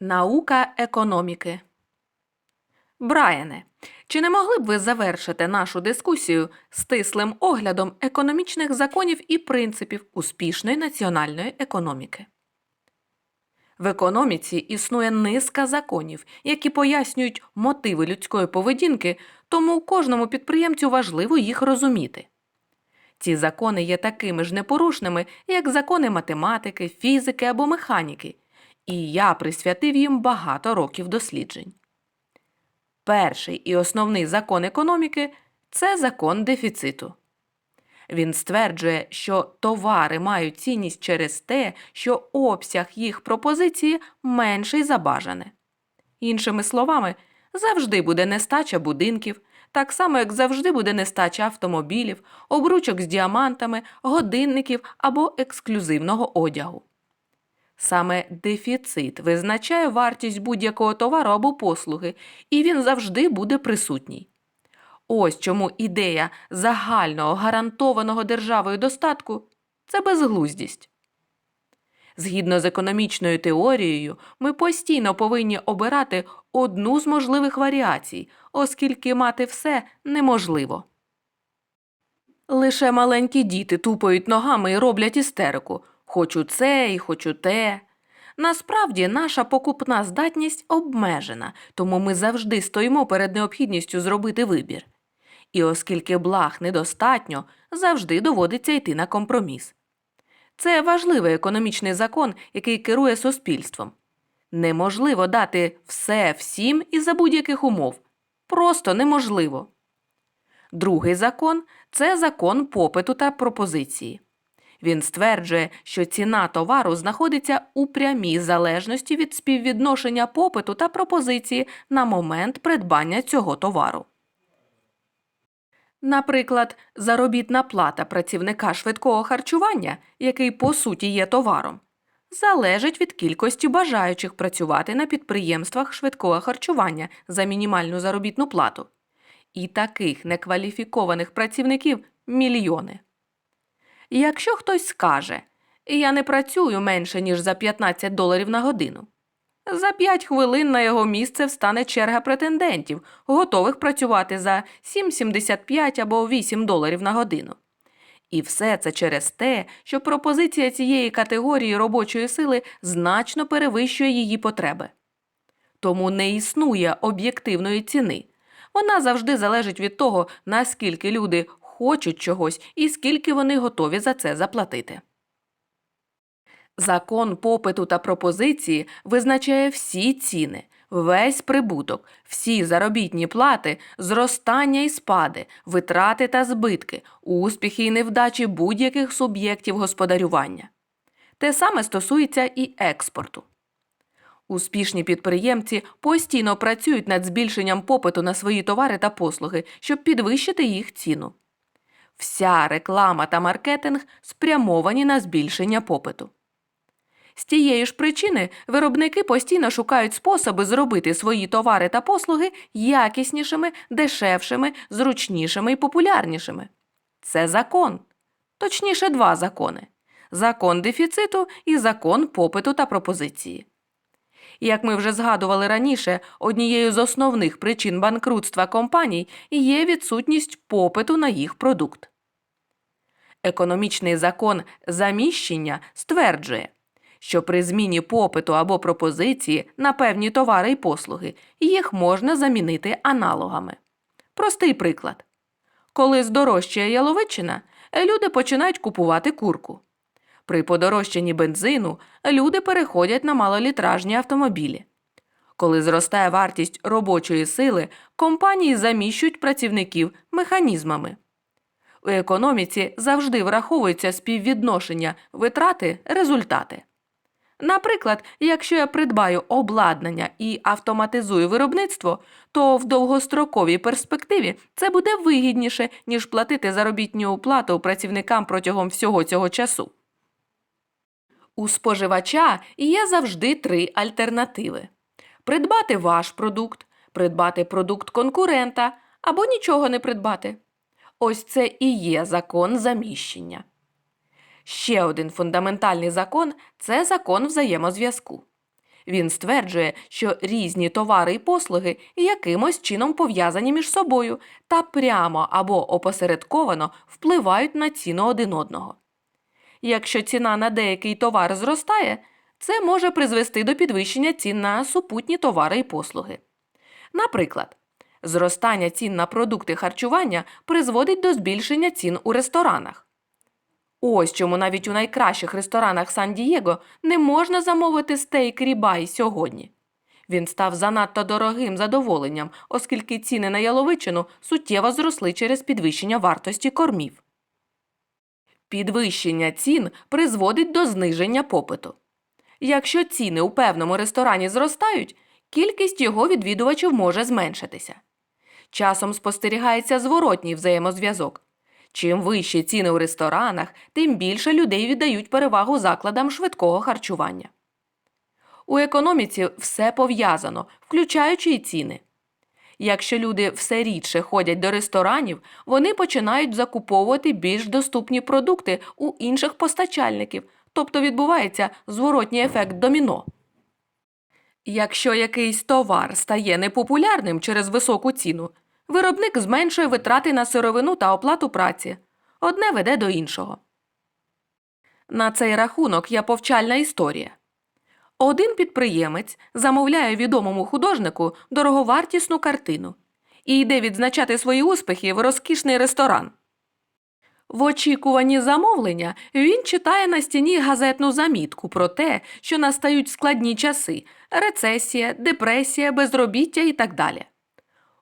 Наука економіки. Брайане, чи не могли б ви завершити нашу дискусію стислим оглядом економічних законів і принципів успішної національної економіки? В економіці існує низка законів, які пояснюють мотиви людської поведінки, тому кожному підприємцю важливо їх розуміти. Ці закони є такими ж непорушними, як закони математики, фізики або механіки, і я присвятив їм багато років досліджень. Перший і основний закон економіки це закон дефіциту. Він стверджує, що товари мають цінність через те, що обсяг їх пропозиції менший за бажане. Іншими словами, завжди буде нестача будинків, так само як завжди буде нестача автомобілів, обручок з діамантами, годинників або ексклюзивного одягу. Саме дефіцит визначає вартість будь-якого товару або послуги, і він завжди буде присутній. Ось чому ідея загального гарантованого державою достатку це безглуздість. Згідно з економічною теорією, ми постійно повинні обирати одну з можливих варіацій, оскільки мати все неможливо. Лише маленькі діти тупають ногами і роблять істерику хочу це і хочу те. Насправді наша покупна здатність обмежена, тому ми завжди стоїмо перед необхідністю зробити вибір. І оскільки благ недостатньо, завжди доводиться йти на компроміс. Це важливий економічний закон, який керує суспільством. Неможливо дати все всім і за будь-яких умов. Просто неможливо. Другий закон це закон попиту та пропозиції. Він стверджує, що ціна товару знаходиться у прямій залежності від співвідношення попиту та пропозиції на момент придбання цього товару. Наприклад, заробітна плата працівника швидкого харчування, який по суті є товаром, залежить від кількості бажаючих працювати на підприємствах швидкого харчування за мінімальну заробітну плату. І таких некваліфікованих працівників мільйони. І якщо хтось скаже, я не працюю менше, ніж за 15 доларів на годину, за 5 хвилин на його місце встане черга претендентів, готових працювати за 7,75 або 8 доларів на годину. І все це через те, що пропозиція цієї категорії робочої сили значно перевищує її потреби. Тому не існує об'єктивної ціни. Вона завжди залежить від того, наскільки люди хочуть чогось і скільки вони готові за це заплатити. Закон попиту та пропозиції визначає всі ціни, весь прибуток, всі заробітні плати, зростання і спади, витрати та збитки, успіхи і невдачі будь-яких суб'єктів господарювання. Те саме стосується і експорту. Успішні підприємці постійно працюють над збільшенням попиту на свої товари та послуги, щоб підвищити їх ціну. Вся реклама та маркетинг спрямовані на збільшення попиту. З тієї ж причини виробники постійно шукають способи зробити свої товари та послуги якіснішими, дешевшими, зручнішими і популярнішими. Це закон. Точніше, два закони закон дефіциту і закон попиту та пропозиції. Як ми вже згадували раніше, однією з основних причин банкрутства компаній є відсутність попиту на їх продукт. Економічний закон заміщення стверджує, що при зміні попиту або пропозиції на певні товари і послуги їх можна замінити аналогами. Простий приклад. Коли здорожчає яловичина, люди починають купувати курку. При подорожчанні бензину люди переходять на малолітражні автомобілі. Коли зростає вартість робочої сили, компанії заміщують працівників механізмами. У економіці завжди враховується співвідношення витрати результати. Наприклад, якщо я придбаю обладнання і автоматизую виробництво, то в довгостроковій перспективі це буде вигідніше, ніж платити заробітну плату працівникам протягом всього цього часу. У споживача є завжди три альтернативи: придбати ваш продукт, придбати продукт конкурента або нічого не придбати. Ось це і є закон заміщення. Ще один фундаментальний закон це закон взаємозв'язку. Він стверджує, що різні товари і послуги якимось чином пов'язані між собою та прямо або опосередковано впливають на ціну один одного. Якщо ціна на деякий товар зростає, це може призвести до підвищення цін на супутні товари і послуги. Наприклад, зростання цін на продукти харчування призводить до збільшення цін у ресторанах. Ось чому навіть у найкращих ресторанах Сан-Дієго не можна замовити стейк рібай сьогодні. Він став занадто дорогим задоволенням, оскільки ціни на яловичину суттєво зросли через підвищення вартості кормів. Підвищення цін призводить до зниження попиту. Якщо ціни у певному ресторані зростають, кількість його відвідувачів може зменшитися. Часом спостерігається зворотній взаємозв'язок. Чим вищі ціни у ресторанах, тим більше людей віддають перевагу закладам швидкого харчування. У економіці все пов'язано, включаючи й ціни. Якщо люди все рідше ходять до ресторанів, вони починають закуповувати більш доступні продукти у інших постачальників, тобто відбувається зворотній ефект доміно. Якщо якийсь товар стає непопулярним через високу ціну, виробник зменшує витрати на сировину та оплату праці. Одне веде до іншого. На цей рахунок є повчальна історія. Один підприємець замовляє відомому художнику дороговартісну картину і йде відзначати свої успіхи в розкішний ресторан. В очікуванні замовлення він читає на стіні газетну замітку про те, що настають складні часи рецесія, депресія, безробіття і так далі.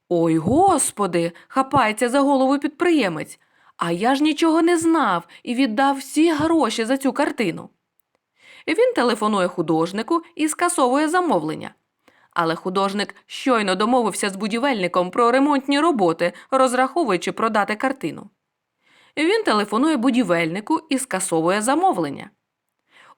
Ой, господи, хапається за голову підприємець. А я ж нічого не знав і віддав всі гроші за цю картину. Він телефонує художнику і скасовує замовлення. Але художник щойно домовився з будівельником про ремонтні роботи, розраховуючи продати картину. Він телефонує будівельнику і скасовує замовлення.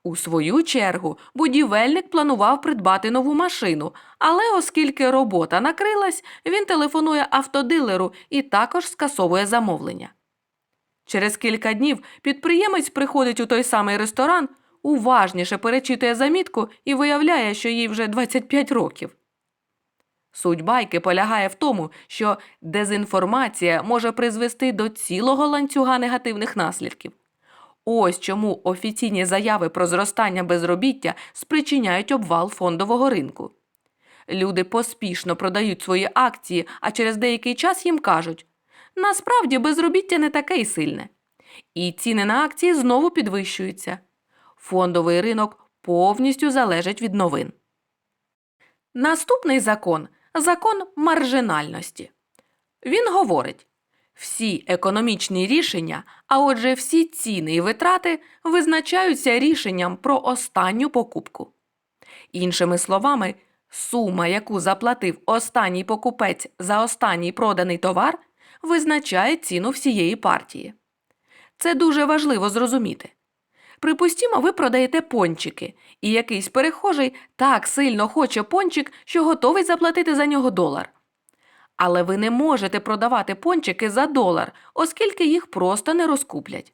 У свою чергу будівельник планував придбати нову машину, але оскільки робота накрилась, він телефонує автодилеру і також скасовує замовлення. Через кілька днів підприємець приходить у той самий ресторан, уважніше перечитує замітку і виявляє, що їй вже 25 років. Суть байки полягає в тому, що дезінформація може призвести до цілого ланцюга негативних наслідків. Ось чому офіційні заяви про зростання безробіття спричиняють обвал фондового ринку. Люди поспішно продають свої акції, а через деякий час їм кажуть: насправді безробіття не таке й сильне. І ціни на акції знову підвищуються. Фондовий ринок повністю залежить від новин. Наступний закон закон маржинальності. Він говорить: всі економічні рішення, а отже, всі ціни і витрати визначаються рішенням про останню покупку. Іншими словами, сума, яку заплатив останній покупець за останній проданий товар, визначає ціну всієї партії. Це дуже важливо зрозуміти. Припустімо, ви продаєте пончики, і якийсь перехожий так сильно хоче пончик, що готовий заплатити за нього долар. Але ви не можете продавати пончики за долар, оскільки їх просто не розкуплять.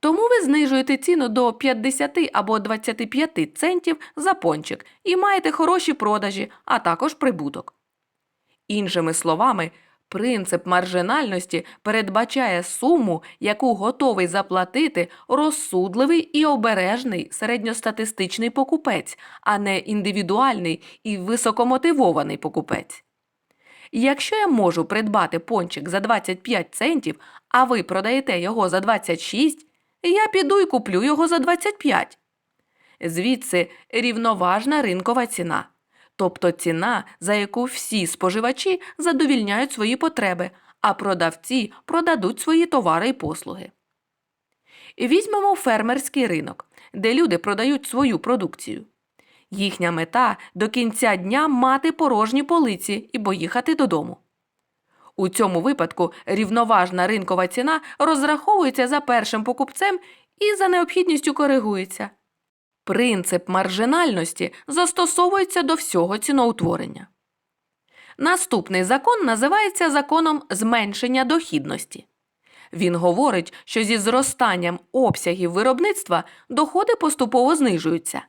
Тому ви знижуєте ціну до 50 або 25 центів за пончик і маєте хороші продажі, а також прибуток. Іншими словами, принцип маржинальності передбачає суму, яку готовий заплатити розсудливий і обережний середньостатистичний покупець, а не індивідуальний і високомотивований покупець. Якщо я можу придбати пончик за 25 центів, а ви продаєте його за 26, я піду і куплю його за 25. Звідси рівноважна ринкова ціна, тобто ціна, за яку всі споживачі задовільняють свої потреби, а продавці продадуть свої товари і послуги. Візьмемо фермерський ринок, де люди продають свою продукцію. Їхня мета до кінця дня мати порожні полиці і поїхати додому. У цьому випадку рівноважна ринкова ціна розраховується за першим покупцем і за необхідністю коригується. Принцип маржинальності застосовується до всього ціноутворення. Наступний закон називається законом зменшення дохідності. Він говорить, що зі зростанням обсягів виробництва доходи поступово знижуються.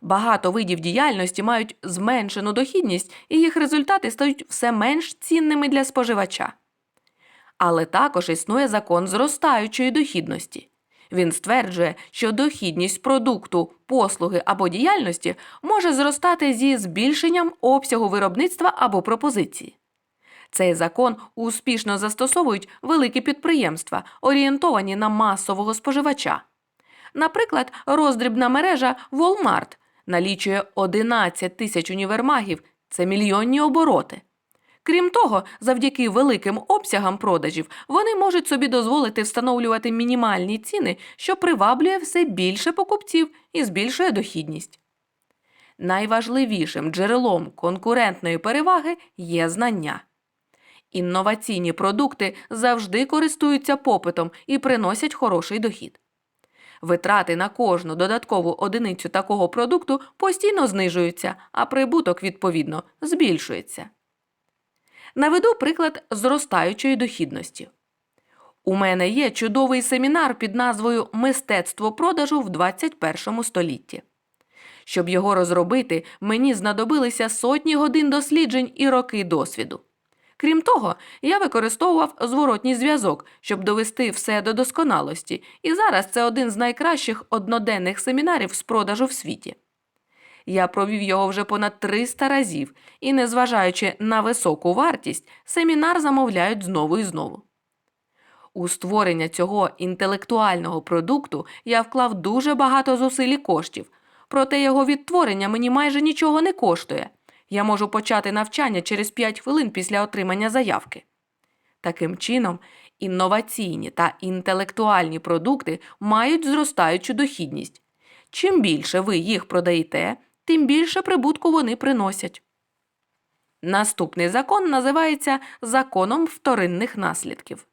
Багато видів діяльності мають зменшену дохідність, і їх результати стають все менш цінними для споживача. Але також існує закон зростаючої дохідності. Він стверджує, що дохідність продукту, послуги або діяльності може зростати зі збільшенням обсягу виробництва або пропозиції. Цей закон успішно застосовують великі підприємства, орієнтовані на масового споживача. Наприклад, роздрібна мережа Walmart налічує 11 тисяч універмагів це мільйонні обороти. Крім того, завдяки великим обсягам продажів вони можуть собі дозволити встановлювати мінімальні ціни, що приваблює все більше покупців і збільшує дохідність. Найважливішим джерелом конкурентної переваги є знання. Інноваційні продукти завжди користуються попитом і приносять хороший дохід. Витрати на кожну додаткову одиницю такого продукту постійно знижуються, а прибуток, відповідно, збільшується. Наведу приклад зростаючої дохідності. У мене є чудовий семінар під назвою Мистецтво продажу в 21 столітті. Щоб його розробити, мені знадобилися сотні годин досліджень і роки досвіду. Крім того, я використовував зворотній зв'язок, щоб довести все до досконалості, і зараз це один з найкращих одноденних семінарів з продажу в світі. Я провів його вже понад 300 разів, і, незважаючи на високу вартість, семінар замовляють знову і знову. У створення цього інтелектуального продукту я вклав дуже багато зусиль і коштів, проте його відтворення мені майже нічого не коштує. Я можу почати навчання через 5 хвилин після отримання заявки. Таким чином, інноваційні та інтелектуальні продукти мають зростаючу дохідність. Чим більше ви їх продаєте, тим більше прибутку вони приносять. Наступний закон називається законом вторинних наслідків.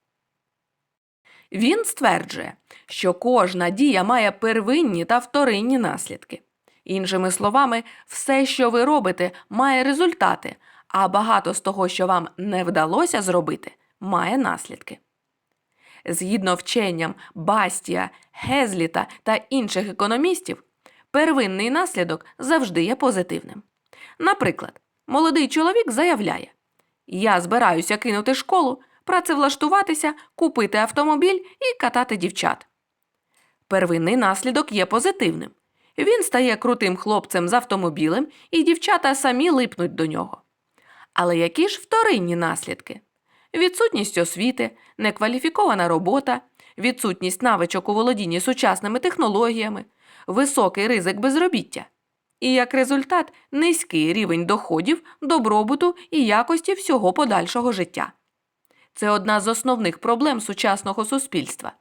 Він стверджує, що кожна дія має первинні та вторинні наслідки. Іншими словами, все, що ви робите, має результати, а багато з того, що вам не вдалося зробити, має наслідки. Згідно вченням Бастія, Гезліта та інших економістів, первинний наслідок завжди є позитивним. Наприклад, молодий чоловік заявляє: Я збираюся кинути школу, працевлаштуватися, купити автомобіль і катати дівчат. Первинний наслідок є позитивним. Він стає крутим хлопцем з автомобілем, і дівчата самі липнуть до нього. Але які ж вторинні наслідки? Відсутність освіти, некваліфікована робота, відсутність навичок у володінні сучасними технологіями, високий ризик безробіття. І як результат низький рівень доходів, добробуту і якості всього подальшого життя. Це одна з основних проблем сучасного суспільства.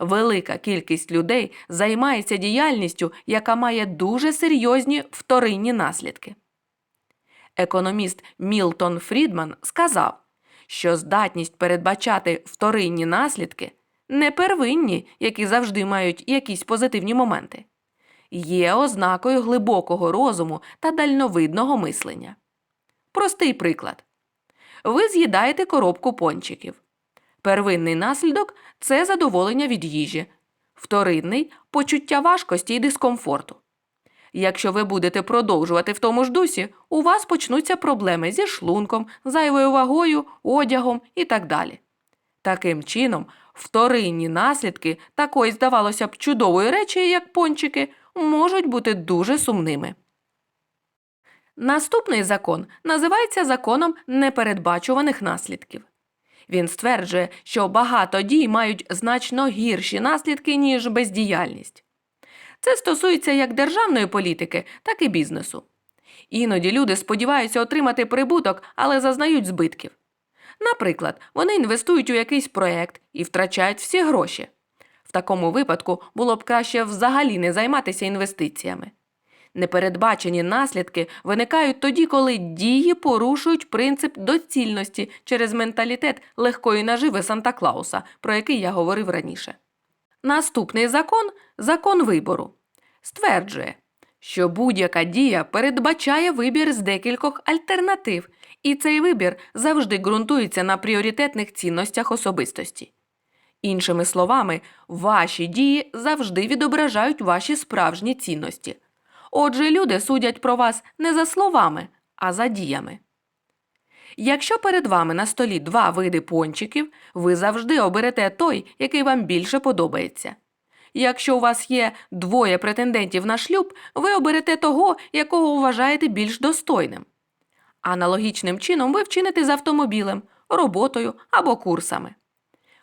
Велика кількість людей займається діяльністю, яка має дуже серйозні вторинні наслідки. Економіст Мілтон Фрідман сказав, що здатність передбачати вторинні наслідки не первинні, які завжди мають якісь позитивні моменти, є ознакою глибокого розуму та дальновидного мислення. Простий приклад. Ви з'їдаєте коробку пончиків. Первинний наслідок це задоволення від їжі, вторинний почуття важкості і дискомфорту. Якщо ви будете продовжувати в тому ж дусі, у вас почнуться проблеми зі шлунком, зайвою вагою, одягом і так далі. Таким чином, вторинні наслідки такої, здавалося б, чудової речі, як пончики, можуть бути дуже сумними. Наступний закон називається законом непередбачуваних наслідків. Він стверджує, що багато дій мають значно гірші наслідки, ніж бездіяльність. Це стосується як державної політики, так і бізнесу. Іноді люди сподіваються отримати прибуток, але зазнають збитків. Наприклад, вони інвестують у якийсь проект і втрачають всі гроші. В такому випадку було б краще взагалі не займатися інвестиціями. Непередбачені наслідки виникають тоді, коли дії порушують принцип доцільності через менталітет легкої наживи Санта Клауса, про який я говорив раніше. Наступний закон закон вибору, стверджує, що будь-яка дія передбачає вибір з декількох альтернатив, і цей вибір завжди ґрунтується на пріоритетних цінностях особистості. Іншими словами, ваші дії завжди відображають ваші справжні цінності. Отже, люди судять про вас не за словами, а за діями. Якщо перед вами на столі два види пончиків, ви завжди оберете той, який вам більше подобається. Якщо у вас є двоє претендентів на шлюб, ви оберете того, якого вважаєте більш достойним. Аналогічним чином ви вчините з автомобілем, роботою або курсами.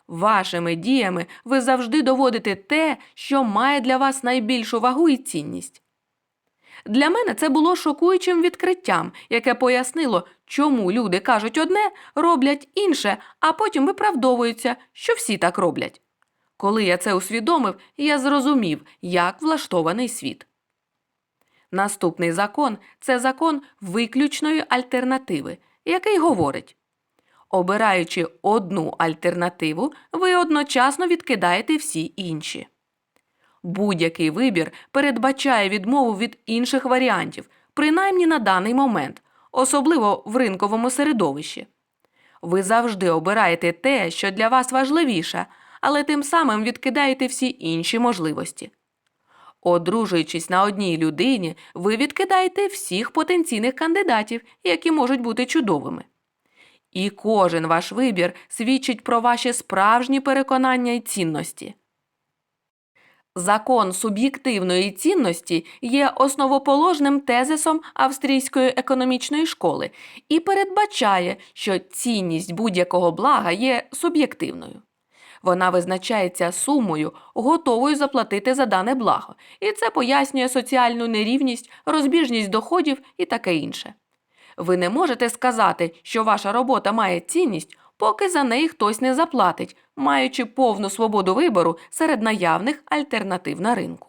Вашими діями ви завжди доводите те, що має для вас найбільшу вагу і цінність. Для мене це було шокуючим відкриттям, яке пояснило, чому люди кажуть одне, роблять інше, а потім виправдовуються, що всі так роблять. Коли я це усвідомив, я зрозумів, як влаштований світ. Наступний закон це закон виключної альтернативи, який говорить обираючи одну альтернативу, ви одночасно відкидаєте всі інші. Будь-який вибір передбачає відмову від інших варіантів, принаймні на даний момент, особливо в ринковому середовищі. Ви завжди обираєте те, що для вас важливіше, але тим самим відкидаєте всі інші можливості. Одружуючись на одній людині, ви відкидаєте всіх потенційних кандидатів, які можуть бути чудовими. І кожен ваш вибір свідчить про ваші справжні переконання і цінності. Закон суб'єктивної цінності є основоположним тезисом австрійської економічної школи і передбачає, що цінність будь-якого блага є суб'єктивною. Вона визначається сумою, готовою заплатити за дане благо, і це пояснює соціальну нерівність, розбіжність доходів і таке інше. Ви не можете сказати, що ваша робота має цінність, поки за неї хтось не заплатить, маючи повну свободу вибору серед наявних альтернатив на ринку.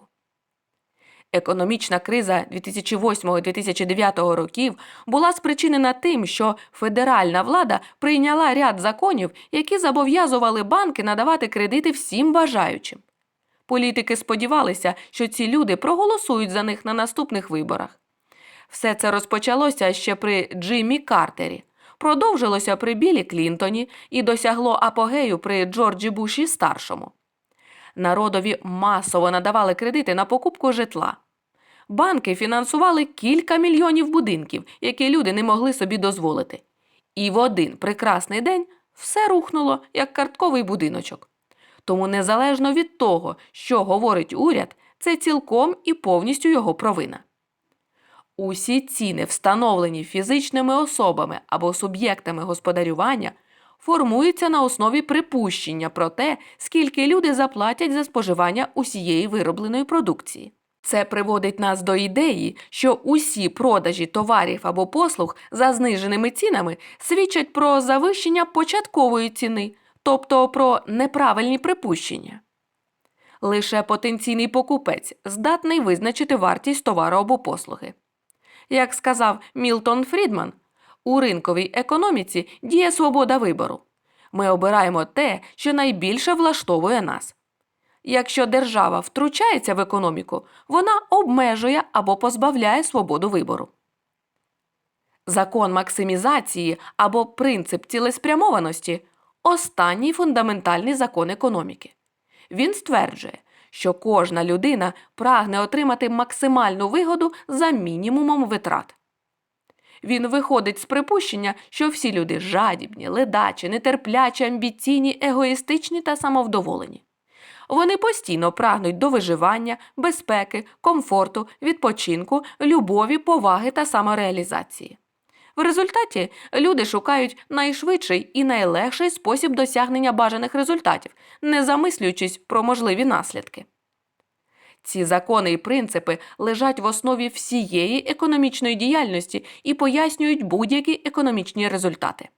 Економічна криза 2008-2009 років була спричинена тим, що федеральна влада прийняла ряд законів, які зобов'язували банки надавати кредити всім бажаючим. Політики сподівалися, що ці люди проголосують за них на наступних виборах. Все це розпочалося ще при Джиммі Картері, продовжилося при Білі Клінтоні і досягло апогею при Джорджі Буші старшому. Народові масово надавали кредити на покупку житла. Банки фінансували кілька мільйонів будинків, які люди не могли собі дозволити. І в один прекрасний день все рухнуло, як картковий будиночок. Тому незалежно від того, що говорить уряд, це цілком і повністю його провина. Усі ціни, встановлені фізичними особами або суб'єктами господарювання, формуються на основі припущення про те, скільки люди заплатять за споживання усієї виробленої продукції. Це приводить нас до ідеї, що усі продажі товарів або послуг за зниженими цінами свідчать про завищення початкової ціни, тобто про неправильні припущення. Лише потенційний покупець здатний визначити вартість товару або послуги. Як сказав Мілтон Фрідман, у ринковій економіці діє свобода вибору. Ми обираємо те, що найбільше влаштовує нас. Якщо держава втручається в економіку, вона обмежує або позбавляє свободу вибору. Закон максимізації або принцип цілеспрямованості останній фундаментальний закон економіки. Він стверджує, що кожна людина прагне отримати максимальну вигоду за мінімумом витрат. Він виходить з припущення, що всі люди жадібні, ледачі, нетерплячі, амбіційні, егоїстичні та самовдоволені. Вони постійно прагнуть до виживання, безпеки, комфорту, відпочинку, любові, поваги та самореалізації. В результаті люди шукають найшвидший і найлегший спосіб досягнення бажаних результатів, не замислюючись про можливі наслідки. Ці закони і принципи лежать в основі всієї економічної діяльності і пояснюють будь-які економічні результати.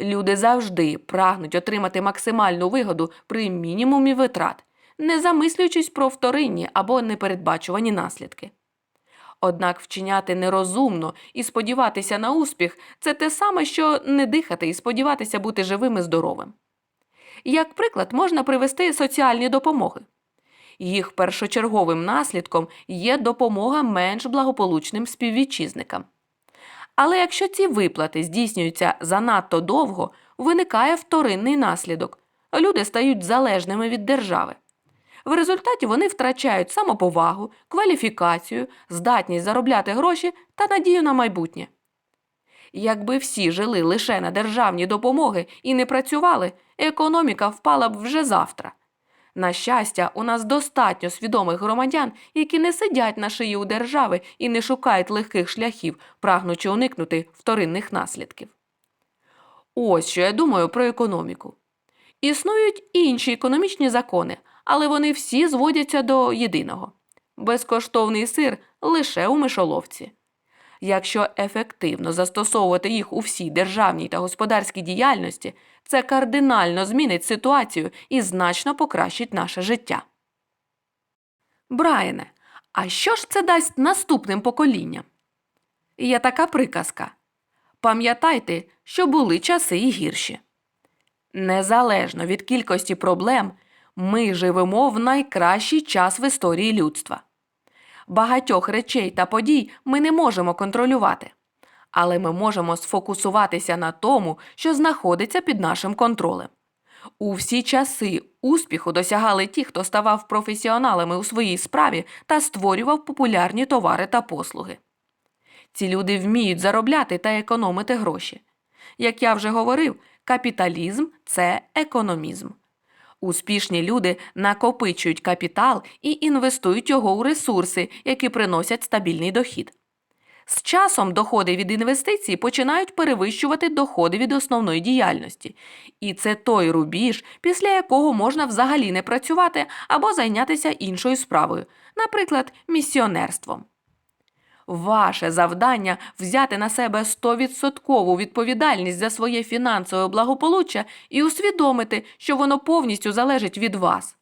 Люди завжди прагнуть отримати максимальну вигоду при мінімумі витрат, не замислюючись про вторинні або непередбачувані наслідки. Однак вчиняти нерозумно і сподіватися на успіх це те саме, що не дихати і сподіватися бути живим і здоровим. Як приклад, можна привести соціальні допомоги. Їх першочерговим наслідком є допомога менш благополучним співвітчизникам. Але якщо ці виплати здійснюються занадто довго, виникає вторинний наслідок люди стають залежними від держави. В результаті вони втрачають самоповагу, кваліфікацію, здатність заробляти гроші та надію на майбутнє. Якби всі жили лише на державні допомоги і не працювали, економіка впала б вже завтра. На щастя, у нас достатньо свідомих громадян, які не сидять на шиї у держави і не шукають легких шляхів, прагнучи уникнути вторинних наслідків. Ось що я думаю про економіку. Існують інші економічні закони, але вони всі зводяться до єдиного безкоштовний сир лише у мишоловці. Якщо ефективно застосовувати їх у всій державній та господарській діяльності, це кардинально змінить ситуацію і значно покращить наше життя. Брайане, а що ж це дасть наступним поколінням? Є така приказка. Пам'ятайте, що були часи і гірші. Незалежно від кількості проблем, ми живемо в найкращий час в історії людства. Багатьох речей та подій ми не можемо контролювати, але ми можемо сфокусуватися на тому, що знаходиться під нашим контролем. У всі часи успіху досягали ті, хто ставав професіоналами у своїй справі та створював популярні товари та послуги. Ці люди вміють заробляти та економити гроші. Як я вже говорив, капіталізм це економізм. Успішні люди накопичують капітал і інвестують його у ресурси, які приносять стабільний дохід. З часом доходи від інвестицій починають перевищувати доходи від основної діяльності. І це той рубіж, після якого можна взагалі не працювати або зайнятися іншою справою, наприклад, місіонерством. Ваше завдання взяти на себе 100% відповідальність за своє фінансове благополуччя і усвідомити, що воно повністю залежить від вас.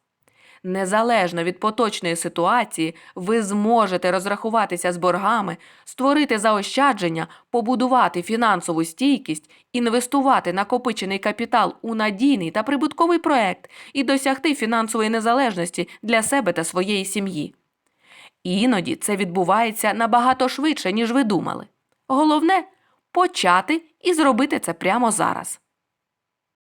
Незалежно від поточної ситуації, ви зможете розрахуватися з боргами, створити заощадження, побудувати фінансову стійкість, інвестувати накопичений капітал у надійний та прибутковий проект і досягти фінансової незалежності для себе та своєї сім'ї. Іноді це відбувається набагато швидше, ніж ви думали. Головне почати і зробити це прямо зараз.